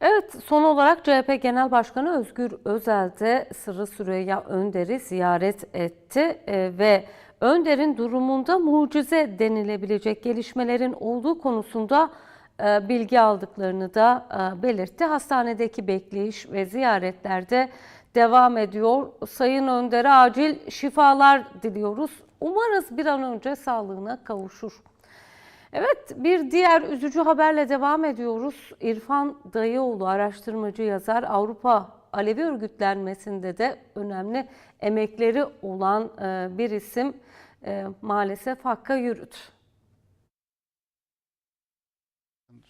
Evet, son olarak CHP Genel Başkanı Özgür Özel de Sırrı Süreyya Önder'i ziyaret etti e, ve Önder'in durumunda mucize denilebilecek gelişmelerin olduğu konusunda e, bilgi aldıklarını da e, belirtti. Hastanedeki bekleyiş ve ziyaretlerde devam ediyor. Sayın Önder'e acil şifalar diliyoruz. Umarız bir an önce sağlığına kavuşur. Evet bir diğer üzücü haberle devam ediyoruz. İrfan Dayıoğlu araştırmacı yazar Avrupa Alevi örgütlenmesinde de önemli emekleri olan e, bir isim e, maalesef hakka yürüdü.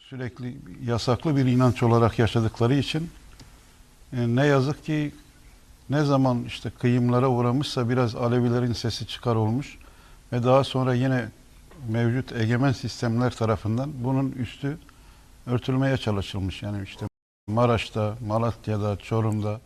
sürekli yasaklı bir inanç olarak yaşadıkları için e, ne yazık ki ne zaman işte kıyımlara uğramışsa biraz Alevilerin sesi çıkar olmuş ve daha sonra yine mevcut egemen sistemler tarafından bunun üstü örtülmeye çalışılmış. Yani işte Maraş'ta, Malatya'da, Çorum'da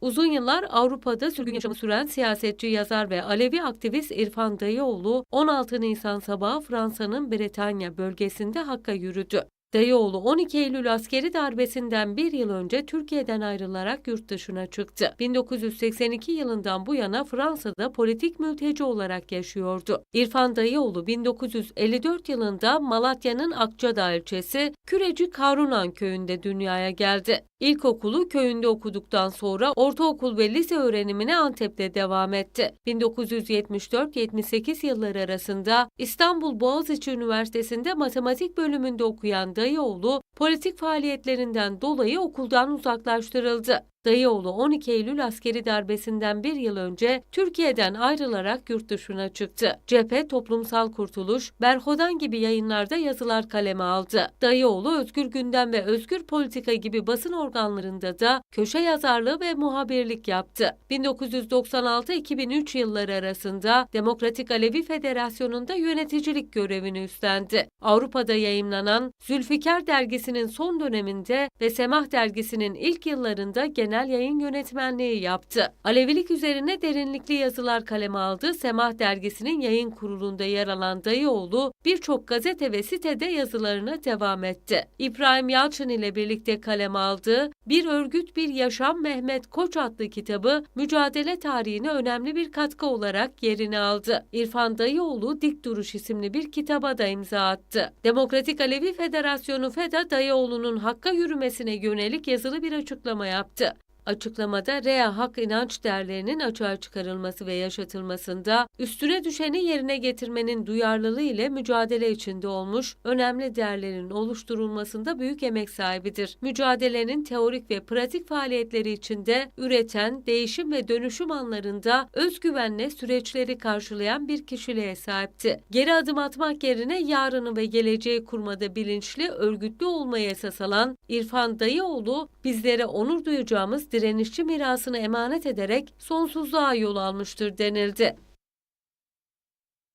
Uzun yıllar Avrupa'da sürgün yaşamı süren siyasetçi, yazar ve Alevi aktivist İrfan Dayıoğlu 16 Nisan sabahı Fransa'nın Bretanya bölgesinde Hakk'a yürüdü. Dayıoğlu 12 Eylül askeri darbesinden bir yıl önce Türkiye'den ayrılarak yurt dışına çıktı. 1982 yılından bu yana Fransa'da politik mülteci olarak yaşıyordu. İrfan Dayıoğlu 1954 yılında Malatya'nın Akçadağ ilçesi Kürecik Harunan köyünde dünyaya geldi. İlkokulu köyünde okuduktan sonra ortaokul ve lise öğrenimine Antep'te devam etti. 1974-78 yılları arasında İstanbul Boğaziçi Üniversitesi'nde matematik bölümünde okuyan Dayıoğlu, politik faaliyetlerinden dolayı okuldan uzaklaştırıldı. Dayıoğlu 12 Eylül askeri darbesinden bir yıl önce Türkiye'den ayrılarak yurt dışına çıktı. Cephe, Toplumsal Kurtuluş, Berhodan gibi yayınlarda yazılar kaleme aldı. Dayıoğlu Özgür Gündem ve Özgür Politika gibi basın organlarında da köşe yazarlığı ve muhabirlik yaptı. 1996-2003 yılları arasında Demokratik Alevi Federasyonu'nda yöneticilik görevini üstlendi. Avrupa'da yayımlanan Zülfikar dergisinin son döneminde ve Semah dergisinin ilk yıllarında genel yayın yönetmenliği yaptı. Alevilik üzerine derinlikli yazılar kaleme aldı. Semah dergisinin yayın kurulunda yer alan Dayıoğlu birçok gazete ve sitede yazılarına devam etti. İbrahim Yalçın ile birlikte kaleme aldığı Bir Örgüt Bir Yaşam Mehmet Koç adlı kitabı mücadele tarihine önemli bir katkı olarak yerini aldı. İrfan Dayıoğlu Dik Duruş isimli bir kitaba da imza attı. Demokratik Alevi Federasyonu FEDA Dayıoğlu'nun hakka yürümesine yönelik yazılı bir açıklama yaptı. Açıklamada REA hak inanç değerlerinin açığa çıkarılması ve yaşatılmasında üstüne düşeni yerine getirmenin duyarlılığı ile mücadele içinde olmuş, önemli değerlerin oluşturulmasında büyük emek sahibidir. Mücadelenin teorik ve pratik faaliyetleri içinde üreten, değişim ve dönüşüm anlarında özgüvenle süreçleri karşılayan bir kişiliğe sahipti. Geri adım atmak yerine yarını ve geleceği kurmada bilinçli, örgütlü olmaya esas alan İrfan Dayıoğlu bizlere onur duyacağımız direnişçi mirasını emanet ederek sonsuzluğa yol almıştır denildi.